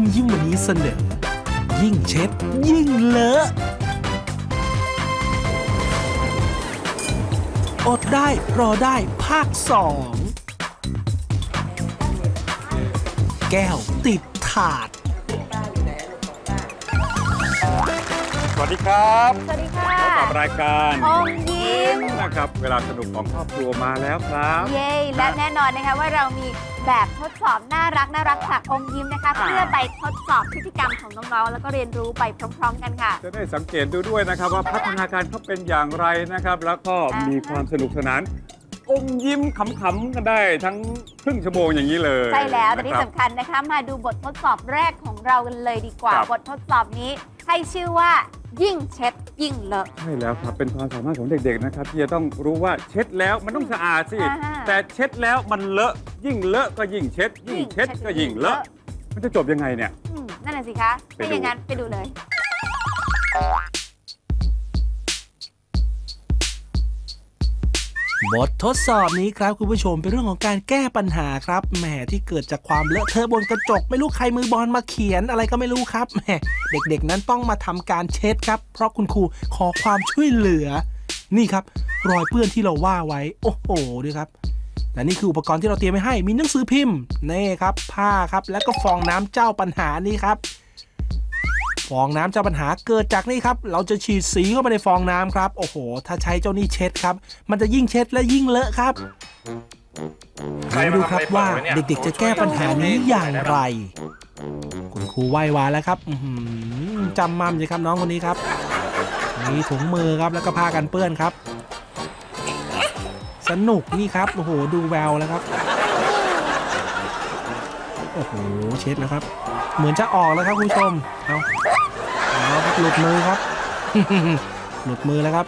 มยิ้มวันนี้เสนอ ยิ่งเช็ด ยิ่งเลอะ อดได้รอได้ภาคสองแก้วติดถาด สวัสดีครับสวัสดีค่ะพบกับรายการอมยิ้ ม นะครับเวลาสนุกของครอบครัวมาแล้วครับ เย้และแน่นอนนะคะว่าเรามีแบบทดสอบน่ารักน่ารักจากอมยิ้มนะคะ อ่า เพื่อไปทดสอบพฤติกรรมของน้องๆแล้วก็เรียนรู้ไปพร้อม ๆ กันค่ะ จะได้สังเกตดูด้วยนะครับ ว่าพัฒนาการเขาเป็นอย่างไรนะครับ แล้วก็อ่ามีมีความสนุกสนานอมยิ้มขำๆกันได้ทั้งครึ่งชั่วโมงอย่างนี้เลยใช่แล้วแต่ที่นะครับสำคัญนะคะ มาดูบททดสอบแรกของเรากันเลยดีกว่า ครับ บททดสอบนี้ให้ชื่อว่า ยิ่งเช็ดยิ่งเลอะ ใช่แล้วครับ เป็นความสามารถของเด็กๆนะครับที่จะต้องรู้ว่าเช็ดแล้วมันต้องสะอาดสิ อ่าฮะ แต่เช็ดแล้วมันเลอะ ยิ่งเลอะก็ยิ่งเช็ด ยิ่งเช็ดก็ยิ่งเลอะ มันจะจบยังไงเนี่ย อืมนั่นแหละสิคะไปถ้าดู อย่างนั้นไปดูเลย บททดสอบนี้ครับคุณผู้ชมเป็นเรื่องของการแก้ปัญหาครับแหมที่เกิดจากความเลอะเทอะบนกระจก ไม่รู้ใครมือบอลมาเขียนอะไรก็ไม่รู้ครับแหมเด็กๆนั้นต้องมาทำการเช็ดครับ เพราะคุณครูขอความช่วยเหลือ นี่ครับ รอยเปื้อนที่เราว่าไว้ โอ้โหดูครับและนี่คืออุปกรณ์ที่เราเตรียมไว้ให้มีหนังสือพิมพ์นี่ครับ ผ้าครับ แล้วก็ฟองน้ำเจ้าปัญหานี่ครับ ฟองน้ำเจ้าปัญหาเกิดจากนี่ครับ เราจะฉีดสีเข้าไปในฟองน้ำครับ โอ้โห ถ้าใช้เจ้านี่เช็ดครับ มันจะยิ่งเช็ดและยิ่งเลอะครับมาดูครับว่าเด็กๆจะแก้ปัญหานี้อย่างไร คุณครูไหว้วานแล้วครับอื้อหือจำมั่มเลยครับน้องคนนี้ครับ มีถุงมือครับแล้วก็ผ้ากันเปื้อนครับ สนุกนี่ครับโอ้โหดูแววแล้วครับโอ้โหเช็ดแล้วครับ เหมือนจะออกแล้วครับคุณผู้ชมเอา เอาครับหลุดมือครับ หลุดมือแล้วครับ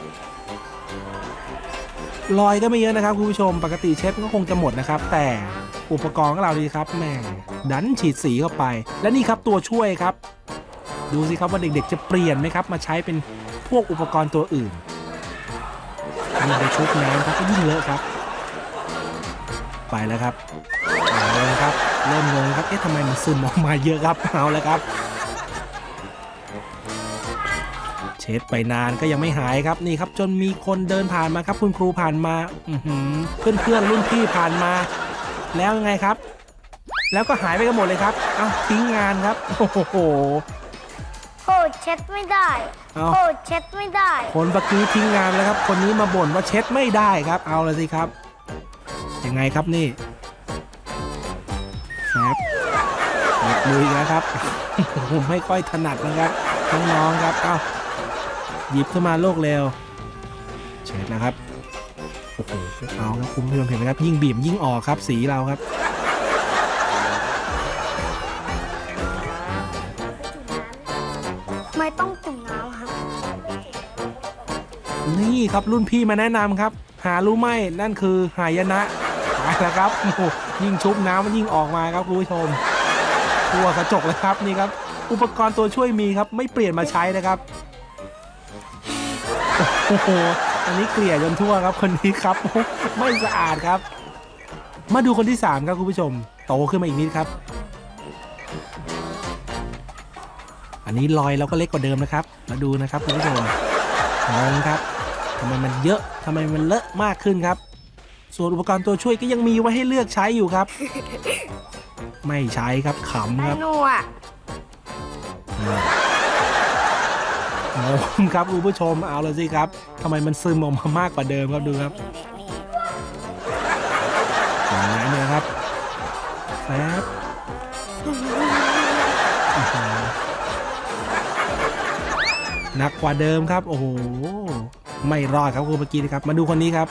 รอยก็ไม่เยอะนะครับคุณผู้ชม ปกติเช็ดก็คงจะหมดนะครับ แต่อุปกรณ์ของเราดีครับแม่ดันฉีดสีเข้าไป และนี่ครับตัวช่วยครับ ดูสิครับว่าเด็กๆจะเปลี่ยนไหมครับ มาใช้เป็นพวกอุปกรณ์ตัวอื่นนี่ไปชุบน้ำครับก็ยิ่งเลอะครับ ไปแล้วครับเอาเลยครับ เริ่มงงครับเอ๊ะทำไมมันซึมออกมาเยอะครับเอาแล้วครับ ช็ดไปนานก็ยังไม่หายครับนี่ครับ จนมีคนเดินผ่านมาครับ คุณครูผ่านมาเพื่อนเพื่อนๆรุ่นพี่ผ่านมา แล้วยังไงครับ แล้วก็หายไปกันหมดเลยครับเอ้าทิ้งงานครับโอ้โหโอ้เช็ดไม่ได้เอาโอ้เช็ดไม่ได้ คนเมื่อกี้ทิ้งงานแล้วครับ คนนี้มาบ่นว่าเช็ดไม่ได้ครับ เอาเลยสิครับ ยังไงครับนี่ครับหมดมืออีกแล้วครับผมไม่ค่อยถนัดนะครับน้องๆครับ เอา หยิบขึ้นมาโลกเร็วเช็ดนะครับโอ้โหเอาครับคุณผู้ชมเห็นไหมครับยิ่งบีบยิ่งออกครับสีเราครับไม่ต้องจุ่มน้ำครับนี่ครับรุ่นพี่มาแนะนำครับ หารู้ไหมนั่นคือหายนะไปแล้วครับโอ้โหยิ่งชุบน้ำมันยิ่งออกมาครับคุณผู้ชมทั่วกระจกเลยครับนี่ครับอุปกรณ์ตัวช่วยมีครับ ไม่เปลี่ยนมาใช้นะครับ โอ้โหอันนี้เกลี่ยจนทั่วครับคนนี้ครับ ไม่สะอาดครับ มาดูคนที่ 3 ครับคุณผู้ชม โตขึ้นมาอีกนิดครับ อันนี้รอยเราก็เล็กกว่าเดิมนะครับ มาดูนะครับคุณผู้ชมงงครับทำไมมันเยอะทำไมมันเลอะมากขึ้นครับ ส่วนอุปกรณ์ตัวช่วยก็ยังมีไว้ให้เลือกใช้อยู่ครับ ไม่ใช้ครับขำครับหนูอะ งงครับคุณผู้ชมเอาเลยสิครับทำไมมันซึมออกมามากกว่าเดิมครับดูครับอย่างนั้นเนี่ยครับแป๊บอื้อหือหนักกว่าเดิมครับ โอ้โห ไม่รอดครับคุณเมื่อกี้นะครับ มาดูคนนี้ครับ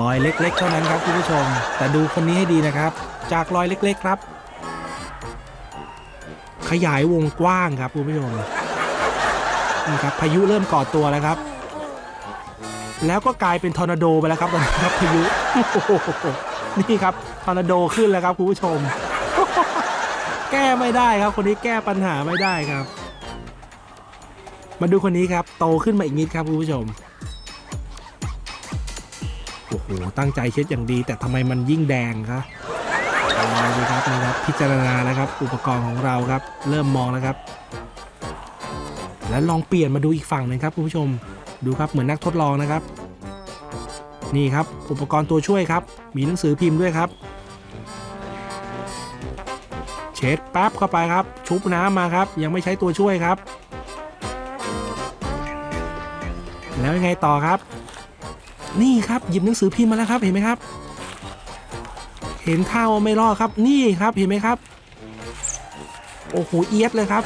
รอยเล็กๆเท่านั้นครับคุณผู้ชม แต่ดูคนนี้ให้ดีนะครับ จากรอยเล็ก ๆ ครับ ขยายวงกว้างครับคุณผู้ชมนี่ครับพายุเริ่มก่อตัวแล้วครับ แล้วก็กลายเป็นทอร์นาโดไปแล้วครับตอนนี้ครับพายุโอ้โหนี่ครับทอร์นาโดขึ้นแล้วครับคุณผู้ชม แก้ไม่ได้ครับ คนนี้แก้ปัญหาไม่ได้ครับ มาดูคนนี้ครับ โตขึ้นมาอีกนิดครับคุณผู้ชมโอ้โหตั้งใจเช็ดอย่างดี แต่ทำไมมันยิ่งแดงครับ เอาเลยครับนี่ครับพิจารณาแล้วครับ อุปกรณ์ของเราครับ เริ่มมองแล้วครับ แล้วลองเปลี่ยนมาดูอีกฝั่งหนึ่งครับคุณผู้ชมดูครับเหมือนนักทดลองนะครับ นี่ครับอุปกรณ์ตัวช่วยครับ มีหนังสือพิมพ์ด้วยครับ เช็ดแป๊บเข้าไปครับ ชุบน้ำมาครับ ยังไม่ใช้ตัวช่วยครับ แล้วยังไงต่อครับ นี่ครับหยิบหนังสือพิมพ์มาแล้วครับเห็นไหมครับ เห็นข้าว่าไม่รอดครับ นี่ครับเห็นไหมครับ โอ้โหเอียดเลยครับ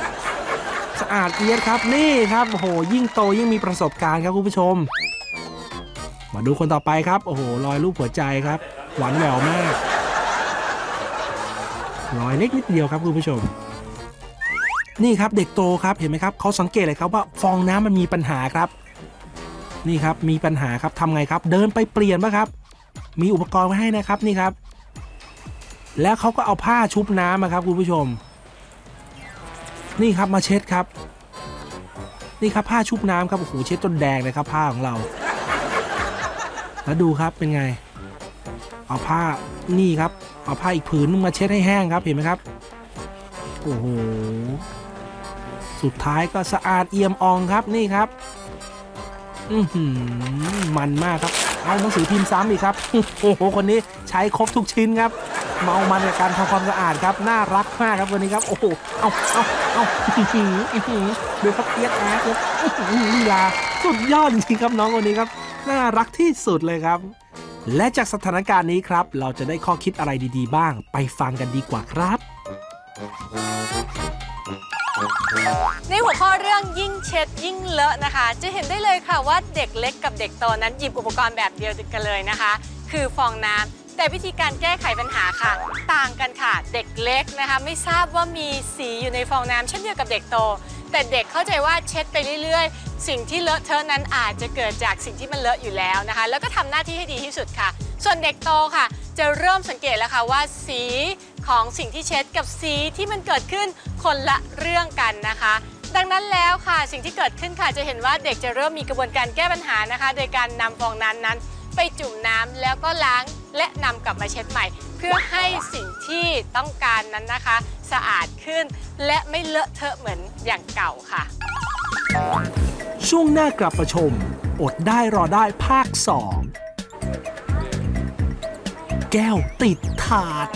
สะอาดเอียดครับ นี่ครับโอ้โหยิ่งโตยิ่งมีประสบการณ์ครับคุณผู้ชม มาดูคนต่อไปครับ โอ้โหรอยรูปหัวใจครับ หวานแหววมากรอยเล็กนิดเดียวครับคุณผู้ชมนี่ครับเด็กโตครับเห็นไหมครับเขาสังเกตเลยครับว่าฟองน้ำมันมีปัญหาครับ นี่ครับมีปัญหาครับทำไงครับ เดินไปเปลี่ยนป่ะครับ มีอุปกรณ์ไว้ให้นะครับนี่ครับ แล้วเขาก็เอาผ้าชุบน้ำครับคุณผู้ชม นี่ครับมาเช็ดครับ นี่ครับผ้าชุบน้ำครับโอ้โหเช็ดจนแดงเลยครับผ้าของเรา แล้วดูครับเป็นไง เอาผ้านี่ครับ เอาผ้าอีกผืนนึงมาเช็ดให้แห้งครับเห็นไหมครับโอ้โหสุดท้ายก็สะอาดเอี่ยมอองครับนี่ครับ อือหือมันมากครับ เอาหนังสือพิมพ์ซ้ำอีกครับ โอ้โห คนนี้ใช้ครบทุกชิ้นครับ เมามันกับการทำความสะอาดครับน่ารักมากครับวันนี้ครับโอ้โหเอาเอาเอาอื้อหืออื้อหือดูครับเอียดแอดครับอื้อหือลีลาสุดยอดจริงๆครับน้องคนนี้ครับน่ารักที่สุดเลยครับ และจากสถานการณ์นี้ครับ เราจะได้ข้อคิดอะไรดีๆ บ้าง ไปฟังกันดีกว่าครับในหัวข้อเรื่องยิ่งเช็ดยิ่งเลอะนะคะ จะเห็นได้เลยค่ะว่าเด็กเล็กกับเด็กโตนั้นหยิบอุปกรณ์แบบเดียวกันเลยนะคะ คือฟองน้ำ แต่วิธีการแก้ไขปัญหาค่ะ ต่างกันค่ะ เด็กเล็กนะคะ ไม่ทราบว่ามีสีอยู่ในฟองน้ำเช่นเดียวกับเด็กโต แต่เด็กเข้าใจว่าเช็ดไปเรื่อยๆ สิ่งที่เลอะเทอะนั้นอาจจะเกิดจากสิ่งที่มันเลอะอยู่แล้วนะคะ แล้วก็ทำหน้าที่ให้ดีที่สุดค่ะ ส่วนเด็กโตค่ะ จะเริ่มสังเกตแล้วค่ะว่าสีของสิ่งที่เช็ดกับสีที่มันเกิดขึ้นคนละเรื่องกันนะคะ ดังนั้นแล้วค่ะสิ่งที่เกิดขึ้นค่ะจะเห็นว่าเด็กจะเริ่มมีกระบวนการแก้ปัญหานะคะ โดยการนำฟองน้ำนั้น ไปจุ่มน้ำแล้วก็ล้าง และนำกลับมาเช็ดใหม่ เพื่อให้สิ่งที่ต้องการนั้นนะคะ สะอาดขึ้น และไม่เลอะเทอะเหมือนอย่างเก่าค่ะ ช่วงหน้ากลับมาชม อดได้รอได้ภาค 2 แก้วติดถาด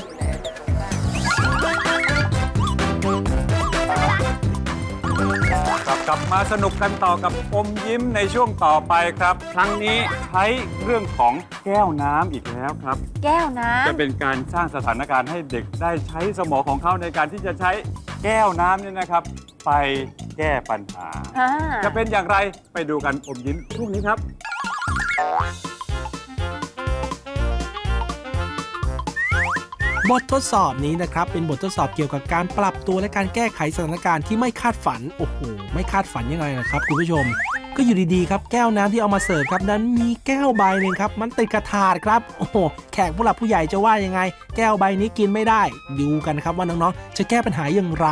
กลับมาสนุกกันต่อกับอมยิ้มในช่วงต่อไปครับ ครั้งนี้ใช้เรื่องของแก้วน้ำอีกแล้วครับ แก้วน้จะเป็นการสร้างสถานการณ์ให้เด็กได้ใช้สมองของเขาในการที่จะใช้แก้วน้ำเนี่ยนะครับ ไปแก้ปัญหาำอ่า จะเป็นอย่างไรไปดูกันอมยิ้มช่วงนี้ครับ บททดสอบนี้นะครับเป็นบททดสอบเกี่ยวกับการปรับตัวและการแก้ไขสถานการณ์ที่ไม่คาดฝัน โอ้โห ไม่คาดฝันยังไงนะครับคุณผู้ชม ก็อยู่ดีๆครับแก้วน้ำที่เอามาเสิร์ฟครับนั้นมีแก้วใบหนึ่งครับมันติดกระถาดครับ โอ้โห แขกผู้หลักผู้ใหญ่จะว่ายังไง แก้วใบนี้กินไม่ได้ ดูกันครับว่าน้องๆ จะแก้ปัญหาอย่างไร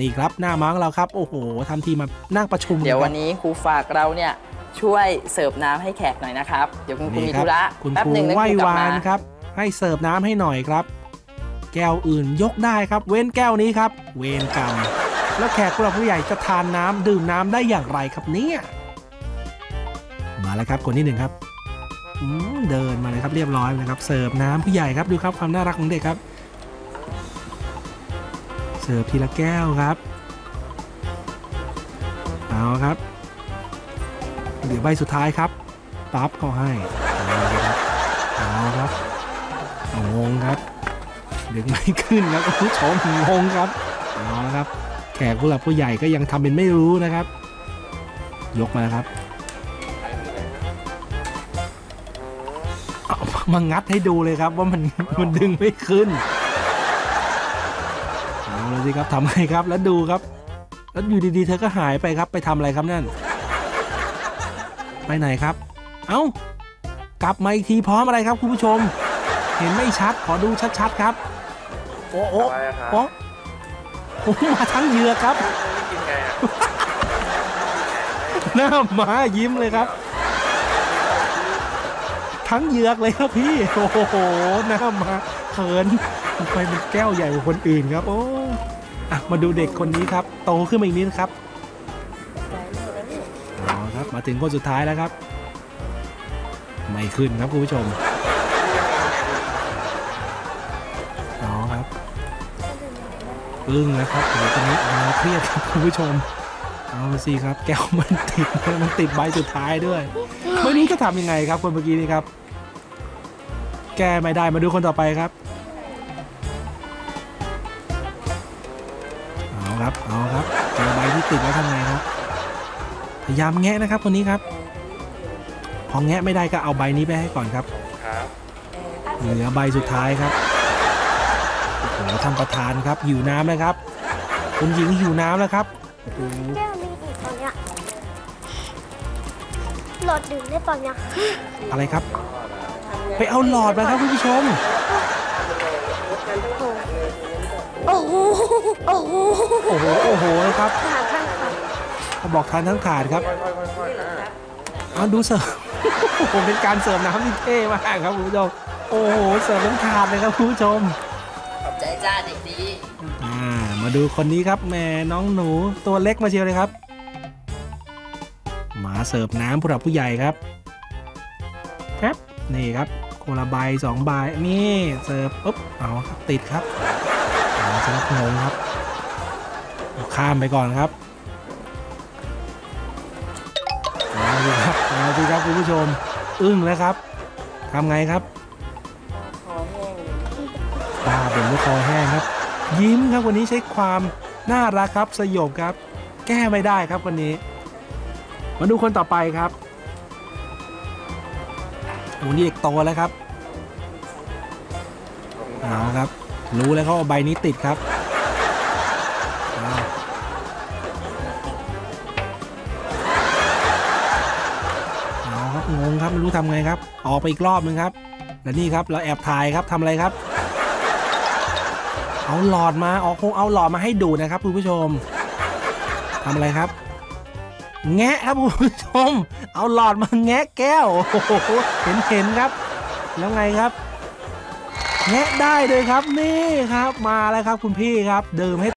นี่ครับหน้าม้าของเราครับ โอ้โหทำทีมานั่งประชุมเดี๋ยวกัวันนี้ครูฝากเราเนี่ยช่วยเสิร์ฟน้ำให้แขกหน่อยนะครับ เดี๋ยวคุณครูนี่มีครัธุระคุณแป๊บครูหนึ่งแล้วไหว้ครูกลับวานมาครับ ให้เสิร์ฟน้ำให้หน่อยครับ แก้วอื่นยกได้ครับ เว้นแก้วนี้ครับ เวนกรรมแล้วแขกผู้หลักผู้ใหญ่จะทานน้ำดื่มน้ำได้อย่างไรครับเนี่ยมาแล้วครับคนที่หนึ่งครับเดินมาเลยครับเรียบร้อยเลยครับ เสิร์ฟน้ำผู้ใหญ่ครับดูครับความน่ารักของเด็กครับ เสิร์ฟทีละแก้วครับเอาครับเดี๋ยวใบสุดท้ายครับปั๊บเขาให้เอาครับ งงครับ ดึงไม่ขึ้นครับคุณผู้ชมงงครับเอาละครับ แขกผู้หลักผู้ใหญ่ก็ยังทำเป็นไม่รู้นะครับ ยกมาแล้วครับเอามางัดให้ดูเลยครับ ว่ามันมันดึงไม่ขึ้นเอาเลยสิครับทำไงครับแล้วดูครับ แล้วอยู่ดีๆ เธอก็หายไปครับ ไปทำอะไรครับนั่น ไปไหนครับ เอ้ากลับมาอีกทีพร้อมอะไรครับคุณผู้ชม เห็นไม่ชัด ขอดูชัดๆครับ โอ้โอ้โอ้โอ้มาทั้งเหยือกครับหน้าหมายิ้มเลยครับ ทั้งเหยือกเลยครับพี่ โอ้โหหน้าหมาเขินทำไมมันแก้วใหญ่กว่าคนอื่นครับ โอ้อะมาดูเด็กคนนี้ครับ โตขึ้นมาอีกนิดครับอ๋อครับ มาถึงคนสุดท้ายแล้วครับ ไม่ขึ้นครับคุณผู้ชม อึ้งนะครับโอ้โหตอนนี้เอาเครียดครับคุณผู้ชม เอาสิครับ แก้วมันติดมันติดใบสุดท้ายด้วยไม่รู้จะทำยังไงครับคนเมื่อกี้นี้ครับ แก้ไม่ได้มาดูคนต่อไปครับเอาครับเอาครับเจอใบที่ติดแล้วทำไงครับพยายามแงะนะครับคนนี้ครับ พอแงะไม่ได้ก็เอาใบนี้ไปให้ก่อนครับเหลือใบสุดท้ายครับโอ้โห ท่านประธานครับหิวน้ำนะครับ คุณหญิงหิวน้ำแล้วครับโอ้โหแก้วมีอีกตอนเนี้ยหลอดดื่มได้ตอนเนี้ยอะไรครับ ไปเอาหลอดมาครับคุณผู้ชม โอ้โหโอ้โหโอ้โหโอ้โหนะครับหาข้างค่ะเขาบอกทานทั้งถาดครับเอาดูเสิร์ฟโอ้โหเป็นการเสิร์ฟน้ำที่เท่มากครับคุณผู้ชม โอ้โห เสิร์ฟทั้งถาดเลยครับคุณผู้ชมขอบใจ้าเด็กดีอ่ามาดูคนนี้ครับแม่น้องหนูตัวเล็กมาเชียวเลยครับ มาเสิร์ฟน้ำผู้หลักผู้ใหญ่ครับครับนี่ครับโคละใบสองใบนี่เสิร์ฟปุ๊บเอาครับติดครับเอาครับงงครับข้ามไปก่อนครับเอาสิครับเอาสิครับคุณผู้ชม อึ้งแล้วครับทำไงครับ ตาเป็นลูกคอแห้งครับ ยิ้มครับวันนี้ใช้ความน่ารักครับสยบครับ แก้ไม่ได้ครับวันนี้ มาดูคนต่อไปครับโอ้นี่เด็กโตแล้วครับเอาครับ รู้แล้วเขาเอาใบนี้ติดครับเอาเอครับงงครับไม่รู้ทำไงครับ ออกไปอีกรอบนึงครับ และนี่ครับเราแอบถ่ายครับทำอะไรครับ เอาหลอดมาออกคงเอาหลอดมาให้ดูนะครับคุณผู้ชมทำอะไรครับ แงะครับคุณผู้ชม เอาหลอดมาแงะแก้วเห็นเห็นครับ แล้วไงครับ แงะได้เลยครับนี่ครับ มาแล้วครับคุณพี่ครับ เดิมให้